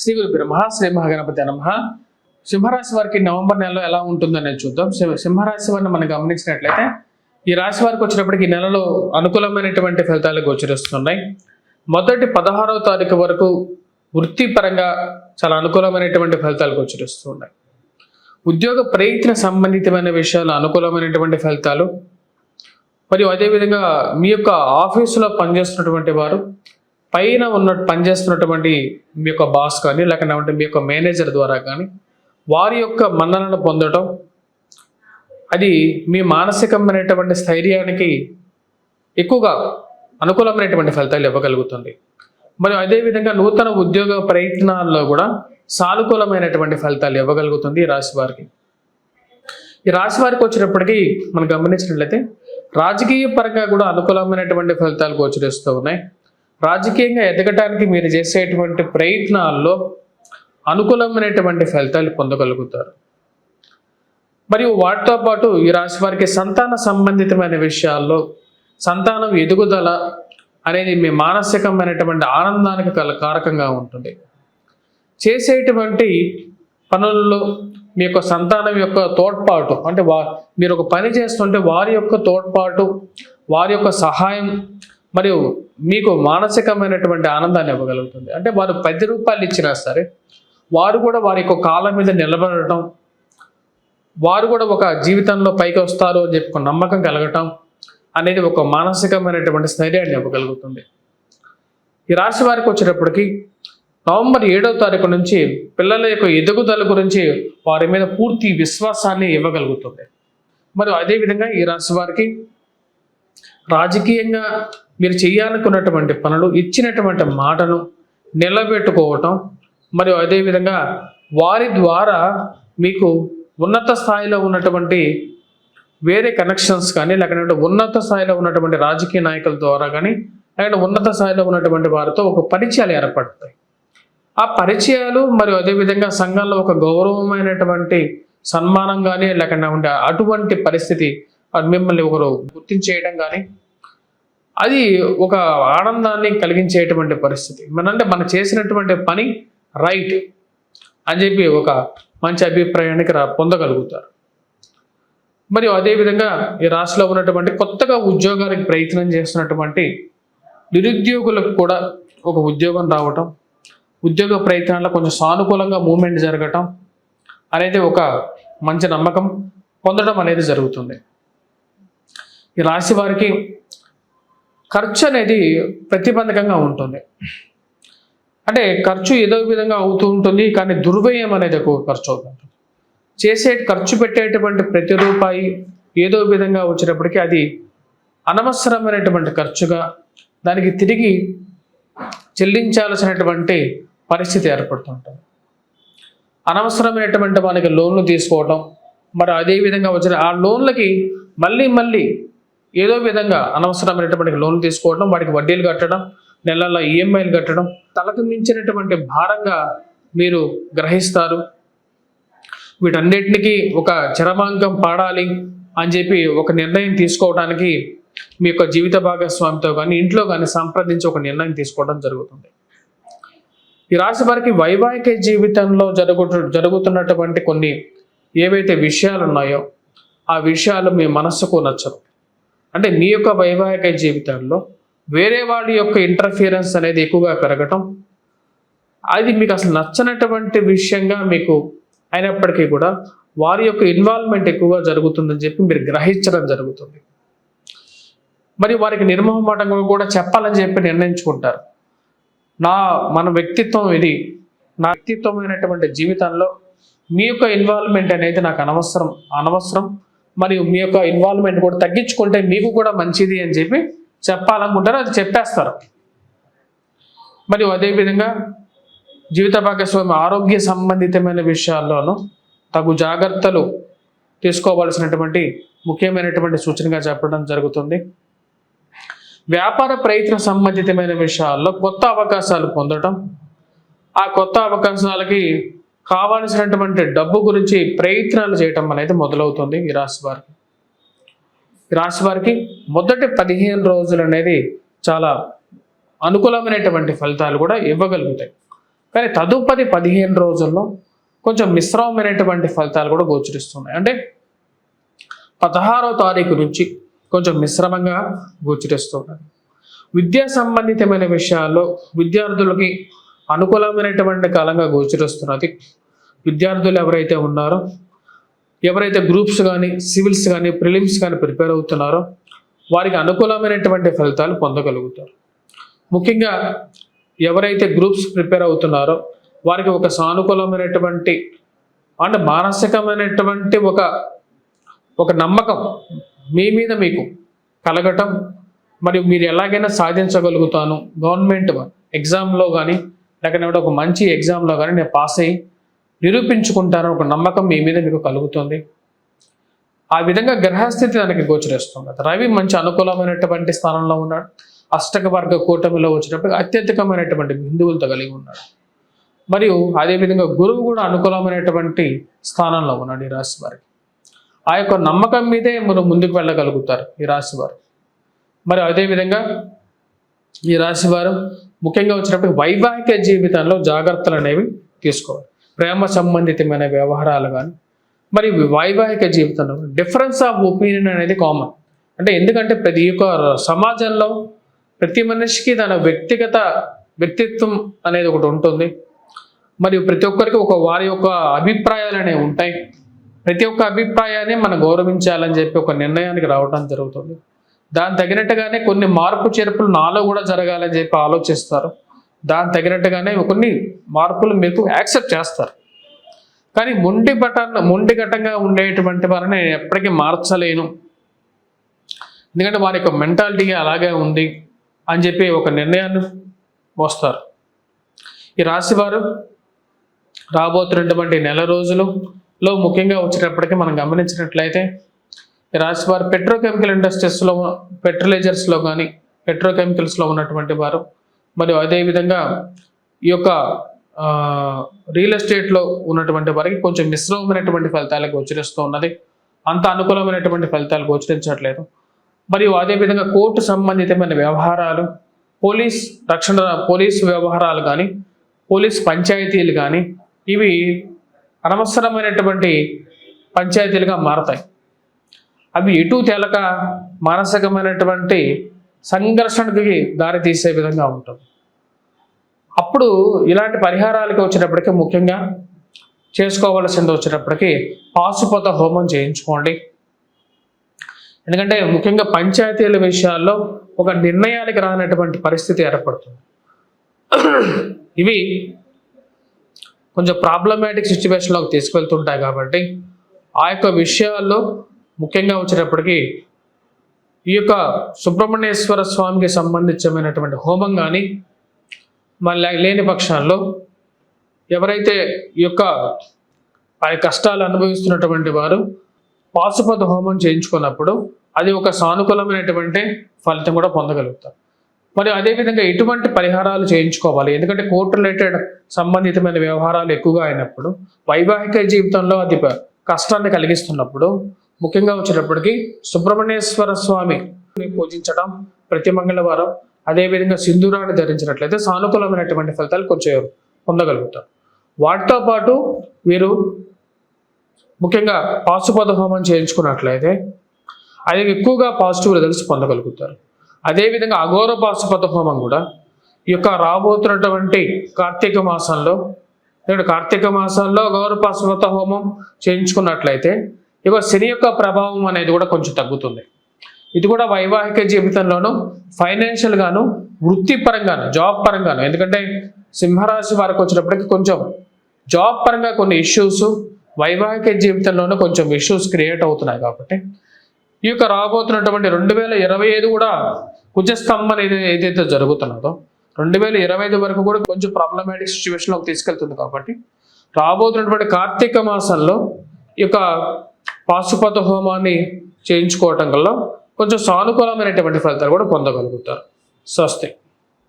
శ్రీ గురు బ్రహ్మ శ్రీ మహాగణపతి నమ. సింహరాశి వారికి నవంబర్ నెలలో ఎలా ఉంటుందనేది చూద్దాం. సింహరాశి వారిని మనం గమనించినట్లయితే ఈ రాశి వారికి వచ్చినప్పటికీ ఈ నెలలో అనుకూలమైనటువంటి ఫలితాలు గోచరిస్తున్నాయి. మొదటి పదహారవ తారీఖు వరకు వృత్తిపరంగా చాలా అనుకూలమైనటువంటి ఫలితాలు గోచరిస్తున్నాయి. ఉద్యోగ ప్రయత్న సంబంధితమైన విషయాలు అనుకూలమైనటువంటి ఫలితాలు. మరియు అదేవిధంగా మీ యొక్క ఆఫీసులో పనిచేస్తున్నటువంటి వారు పైన ఉన్న పనిచేస్తున్నటువంటి మీ యొక్క బాస్ కానీ లేకపోతే మీ యొక్క మేనేజర్ ద్వారా కానీ వారి యొక్క మన్ననను పొందడం అది మీ మానసికమైనటువంటి స్థైర్యానికి ఎక్కువగా అనుకూలమైనటువంటి ఫలితాలు ఇవ్వగలుగుతుంది. మరియు అదేవిధంగా నూతన ఉద్యోగ ప్రయత్నాల్లో కూడా సానుకూలమైనటువంటి ఫలితాలు ఇవ్వగలుగుతుంది ఈ రాశి వారికి. ఈ రాశి వారికి వచ్చినప్పటికీ మనం గమనించినట్లయితే రాజకీయ పరంగా కూడా అనుకూలమైనటువంటి ఫలితాలు గోచరిస్తూ ఉన్నాయి. రాజకీయంగా ఎదగటానికి మీరు చేసేటువంటి ప్రయత్నాల్లో అనుకూలమైనటువంటి ఫలితాలు పొందగలుగుతారు. మరియు వాటితో పాటు ఈ రాశి వారికి సంతాన సంబంధితమైన విషయాల్లో సంతానం ఎదుగుదల అనేది మీ మానసికమైనటువంటి ఆనందానికి కల కారకంగా ఉంటుంది. చేసేటువంటి పనుల్లో మీ యొక్క సంతానం యొక్క తోడ్పాటు అంటే వా మీరు ఒక పని చేస్తుంటే వారి యొక్క తోడ్పాటు వారి యొక్క సహాయం మరియు మీకు మానసికమైనటువంటి ఆనందాన్ని ఇవ్వగలుగుతుంది. అంటే వారు పది రూపాయలు ఇచ్చినా సరే వారు కూడా వారి యొక్క కాలం మీద నిలబడటం వారు కూడా ఒక జీవితంలో పైకి వస్తారు అని చెప్పి నమ్మకం కలగటం అనేది ఒక మానసికమైనటువంటి స్థైర్యాన్ని ఇవ్వగలుగుతుంది. ఈ రాశి వారికి వచ్చేటప్పటికి నవంబర్ ఏడవ తారీఖు నుంచి పిల్లల యొక్క ఎదుగుదల గురించి వారి మీద పూర్తి విశ్వాసాన్ని ఇవ్వగలుగుతుంది. మరియు అదేవిధంగా ఈ రాశి వారికి రాజకీయంగా మీరు చేయాలనుకున్నటువంటి పనులు ఇచ్చినటువంటి మాటను నిలబెట్టుకోవటం మరియు అదేవిధంగా వారి ద్వారా మీకు ఉన్నత స్థాయిలో ఉన్నటువంటి వేరే కనెక్షన్స్ కానీ లేకపోతే ఉన్నత స్థాయిలో ఉన్నటువంటి రాజకీయ నాయకుల ద్వారా కానీ లేకపోతే ఉన్నత స్థాయిలో ఉన్నటువంటి వారితో ఒక పరిచయాలు ఏర్పడతాయి. ఆ పరిచయాలు మరియు అదేవిధంగా సంఘంలో ఒక గౌరవమైనటువంటి సన్మానం కానీ లేకుండా అటువంటి పరిస్థితి మిమ్మల్ని ఒకరు గుర్తించేయడం కానీ అది ఒక ఆనందాన్ని కలిగించేటువంటి పరిస్థితి. మనంటే మనం చేసినటువంటి పని రైట్ అని చెప్పి ఒక మంచి అభిప్రాయానికి రా పొందగలుగుతారు. మరియు అదేవిధంగా ఈ రాష్ట్రంలో ఉన్నటువంటి కొత్తగా ఉద్యోగానికి ప్రయత్నం చేస్తున్నటువంటి నిరుద్యోగులకు కూడా ఒక ఉద్యోగం రావటం ఉద్యోగ ప్రయత్నాల్లో కొంచెం సానుకూలంగా మూమెంట్ జరగటం అనేది ఒక మంచి నమ్మకం పొందడం అనేది జరుగుతుంది. ఈ రాశి వారికి ఖర్చు అనేది ప్రతిబంధకంగా ఉంటుంది. అంటే ఖర్చు ఏదో విధంగా అవుతూ ఉంటుంది కానీ దుర్వ్యయం అనేది ఎక్కువ ఖర్చు అవుతుంది చేసే ఖర్చు పెట్టేటువంటి ప్రతి రూపాయి ఏదో విధంగా వచ్చినప్పటికీ అది అనవసరమైనటువంటి ఖర్చుగా దానికి తిరిగి చెల్లించాల్సినటువంటి పరిస్థితి ఏర్పడుతుంటుంది అనవసరమైనటువంటి మనకి లోన్లు తీసుకోవటం మరి అదే విధంగా వచ్చిన ఆ లోన్లకి మళ్ళీ మళ్ళీ ఏదో విధంగా అనవసరమైనటువంటి లోన్లు తీసుకోవడం వాటికి వడ్డీలు కట్టడం నెలల్లో ఈఎంఐలు కట్టడం తలకు మించినటువంటి భారంగా మీరు గ్రహిస్తారు. వీటన్నిటికీ ఒక చరమాంకం పాడాలి అని చెప్పి ఒక నిర్ణయం తీసుకోవడానికి మీ యొక్క జీవిత భాగస్వామితో కానీ ఇంట్లో కానీ సంప్రదించి ఒక నిర్ణయం తీసుకోవడం జరుగుతుంది. ఈ రాశి వారికి వైవాహిక జీవితంలో జరుగు జరుగుతున్నటువంటి కొన్ని ఏవైతే విషయాలు ఉన్నాయో ఆ విషయాలు మీ మనస్సుకు నచ్చవు. అంటే మీ యొక్క వైవాహిక జీవితంలో వేరే వాడి యొక్క ఇంటర్ఫియరెన్స్ అనేది ఎక్కువగా పెరగటం అది మీకు అసలు నచ్చనటువంటి విషయంగా మీకు అయినప్పటికీ కూడా వారి యొక్క ఇన్వాల్వ్మెంట్ ఎక్కువగా జరుగుతుందని చెప్పి మీరు గ్రహించడం జరుగుతుంది. మరి వారికి నిర్మోహమాటంగా కూడా చెప్పాలని చెప్పి నిర్ణయించుకుంటారు. నా మన వ్యక్తిత్వం ఇది. నా వ్యక్తిత్వమైనటువంటి జీవితంలో మీ యొక్క ఇన్వాల్వ్మెంట్ అనేది నాకు అనవసరం అనవసరం. మరియు మీ యొక్క ఇన్వాల్వ్మెంట్ కూడా తగ్గించుకుంటే మీకు కూడా మంచిది అని చెప్పి చెప్పాలనుకుంటారు అది చెప్పేస్తారు. మరియు అదేవిధంగా జీవిత భాగస్వామి ఆరోగ్య సంబంధితమైన విషయాల్లోనూ తగు జాగ్రత్తలు తీసుకోవాల్సినటువంటి ముఖ్యమైనటువంటి సూచనగా చెప్పడం జరుగుతుంది. వ్యాపార ప్రయత్న సంబంధితమైన విషయాల్లో కొత్త అవకాశాలు పొందటం ఆ కొత్త అవకాశాలకి కావాల్సినటువంటి డబ్బు గురించి ప్రయత్నాలు చేయటం అనేది మొదలవుతుంది ఈ రాశి వారికి. ఈ రాశి వారికి మొదటి పదిహేను రోజులు అనేది చాలా అనుకూలమైనటువంటి ఫలితాలు కూడా ఇవ్వగలుగుతాయి. కానీ తదుపరి పదిహేను రోజుల్లో కొంచెం మిశ్రమమైనటువంటి ఫలితాలు కూడా గోచరిస్తున్నాయి. అంటే పదహారో తారీఖు నుంచి కొంచెం మిశ్రమంగా గోచరిస్తున్నాయి విద్యా సంబంధితమైన విషయాల్లో విద్యార్థులకి అనుకూలమైనటువంటి కాలంగా గోచరిస్తున్నది విద్యార్థులు ఎవరైతే ఉన్నారో ఎవరైతే గ్రూప్స్ కానీ సివిల్స్ కానీ ప్రిలిమ్స్ కానీ ప్రిపేర్ అవుతున్నారో వారికి అనుకూలమైనటువంటి ఫలితాలు పొందగలుగుతారు. ముఖ్యంగా ఎవరైతే గ్రూప్స్ ప్రిపేర్ అవుతున్నారో వారికి ఒక సానుకూలమైనటువంటి అంటే మానసికమైనటువంటి ఒక ఒక నమ్మకం మీ మీద మీకు కలగటం మరియు మీరు ఎలాగైనా సాధించగలుగుతాను. గవర్నమెంట్ ఎగ్జామ్లో కానీ లేకపోతే ఒక మంచి ఎగ్జామ్లో కానీ నేను పాస్ అయ్యి నిరూపించుకుంటారని ఒక నమ్మకం మీ మీద మీకు కలుగుతుంది. ఆ విధంగా గ్రహస్థితి దానికి గోచరిస్తుంది. రవి మంచి అనుకూలమైనటువంటి స్థానంలో ఉన్నాడు. అష్టక వర్గ కూటమిలో వచ్చినప్పుడు అత్యధికమైనటువంటి బిందువులతో కలిగి ఉన్నాడు. మరియు అదేవిధంగా గురువు కూడా అనుకూలమైనటువంటి స్థానంలో ఉన్నాడు ఈ రాశి వారికి. ఆ యొక్క నమ్మకం మీదే మనం ముందుకు వెళ్ళగలుగుతారు ఈ రాశి వారు. మరి అదేవిధంగా ఈ రాశి వారు ముఖ్యంగా వచ్చినప్పుడు వైవాహిక జీవితంలో జాగ్రత్తలు అనేవి తీసుకోవాలి. ప్రేమ సంబంధితమైన వ్యవహారాలు కానీ మరి వైవాహిక జీవితంలో డిఫరెన్స్ ఆఫ్ ఒపీనియన్ అనేది కామన్ అంటే ఎందుకంటే ప్రతి ఒక్క సమాజంలో ప్రతి మనిషికి తన వ్యక్తిగత వ్యక్తిత్వం అనేది ఒకటి ఉంటుంది. మరియు ప్రతి ఒక్కరికి ఒక వారి యొక్క అభిప్రాయాలు అనేవి ఉంటాయి. ప్రతి ఒక్క అభిప్రాయాన్ని మనం గౌరవించాలని చెప్పి ఒక నిర్ణయానికి రావడం జరుగుతుంది. దాని తగినట్టుగానే కొన్ని మార్పు చేర్పులు నాలో కూడా జరగాలని చెప్పి ఆలోచిస్తారు. దాని తగినట్టుగానే కొన్ని మార్పులు మీకు యాక్సెప్ట్ చేస్తారు. కానీ మొండి బటన్ మొండి ఘటంగా ఉండేటువంటి వారిని నేను ఎప్పటికీ మార్చలేను. ఎందుకంటే వారి యొక్క మెంటాలిటీ అలాగే ఉంది అని చెప్పి ఒక నిర్ణయాన్ని వస్తారు. ఈ రాశివారు రాబోతున్నటువంటి నెల రోజులలో ముఖ్యంగా వచ్చేటప్పటికి మనం గమనించినట్లయితే ఈ రాశివారు పెట్రోకెమికల్ ఇండస్ట్రీస్లో పెట్రోలైజర్స్లో కానీ పెట్రోకెమికల్స్లో ఉన్నటువంటి వారు మరియు అదేవిధంగా ఈ యొక్క రియల్ ఎస్టేట్లో ఉన్నటువంటి వారికి కొంచెం మిశ్రమమైనటువంటి ఫలితాలకు గోచరిస్తూ ఉన్నది. అంత అనుకూలమైనటువంటి ఫలితాలు గోచరించట్లేదు. మరియు అదేవిధంగా కోర్టు సంబంధితమైన వ్యవహారాలు పోలీస్ రక్షణ పోలీస్ వ్యవహారాలు కానీ పోలీస్ పంచాయతీలు కానీ ఇవి అనవసరమైనటువంటి పంచాయతీలుగా మారతాయి. అవి ఎటు తేలక మానసికమైనటువంటి సంఘర్షణకి దారితీసే విధంగా ఉంటుంది. అప్పుడు ఇలాంటి పరిహారాలకి వచ్చేటప్పటికి ముఖ్యంగా చేసుకోవలసింది వచ్చేటప్పటికి పాశుపత హోమం చేయించుకోండి. ఎందుకంటే ముఖ్యంగా పంచాయతీల విషయాల్లో ఒక నిర్ణయానికి రానటువంటి పరిస్థితి ఏర్పడుతుంది. ఇవి కొంచెం ప్రాబ్లమాటిక్ సిచ్యువేషన్లోకి తీసుకెళ్తుంటాయి కాబట్టి ఆ యొక్క విషయాల్లో ముఖ్యంగా వచ్చేటప్పటికి ఈ యొక్క సుబ్రహ్మణ్యేశ్వర స్వామికి సంబంధించినటువంటి హోమం కానీ మళ్ళీ లేని పక్షాల్లో ఎవరైతే ఈ యొక్క ఆ కష్టాలు అనుభవిస్తున్నటువంటి వారు పాశుపత హోమం చేయించుకున్నప్పుడు అది ఒక సానుకూలమైనటువంటి ఫలితం కూడా పొందగలుగుతారు. మరి అదేవిధంగా ఎటువంటి పరిహారాలు చేయించుకోవాలి? ఎందుకంటే కోర్టు రిలేటెడ్ సంబంధితమైన వ్యవహారాలు ఎక్కువగా అయినప్పుడు వైవాహిక జీవితంలో అది కష్టాన్ని కలిగిస్తున్నప్పుడు ముఖ్యంగా వచ్చేటప్పటికి సుబ్రహ్మణ్యేశ్వర స్వామి పూజించడం ప్రతి మంగళవారం అదేవిధంగా సింధూరాన్ని ధరించినట్లయితే సానుకూలమైనటువంటి ఫలితాలు కొంచెం పొందగలుగుతారు వాటితో పాటు వీరు ముఖ్యంగా పాశుపద హోమం చేయించుకున్నట్లయితే అది ఎక్కువగా పాజిటివ్ రిజల్ట్స్ పొందగలుగుతారు. అదేవిధంగా అఘోర పాశుపద హోమం కూడా ఈ యొక్క రాబోతున్నటువంటి కార్తీక మాసంలో లేదంటే కార్తీక మాసంలో అఘోర పాశుపత హోమం చేయించుకున్నట్లయితే ఇక శని యొక్క ప్రభావం అనేది కూడా కొంచెం తగ్గుతుంది. ఇది కూడా వైవాహిక జీవితంలోనూ ఫైనాన్షియల్గాను వృత్తిపరంగాను జాబ్ పరంగాను. ఎందుకంటే సింహరాశి వారికి వచ్చినప్పటికీ కొంచెం జాబ్ పరంగా కొన్ని ఇష్యూస్ వైవాహిక జీవితంలోనూ కొంచెం ఇష్యూస్ క్రియేట్ అవుతున్నాయి కాబట్టి. ఈ యొక్క రాబోతున్నటువంటి రెండు వేల ఇరవై ఐదు కూడా కుజస్తంభం అనేది ఏదైతే జరుగుతున్నదో రెండు వేల ఇరవై ఐదు వరకు కూడా కొంచెం ప్రాబ్లమాటిక్ సిచ్యువేషన్లోకి తీసుకెళ్తుంది కాబట్టి రాబోతున్నటువంటి కార్తీక మాసంలో ఈ యొక్క పాశుపత హోమాన్ని చేయించుకోవటం వల్ల కొంచెం సానుకూలమైనటువంటి ఫలితాలు కూడా పొందగలుగుతారు. స్వస్తి.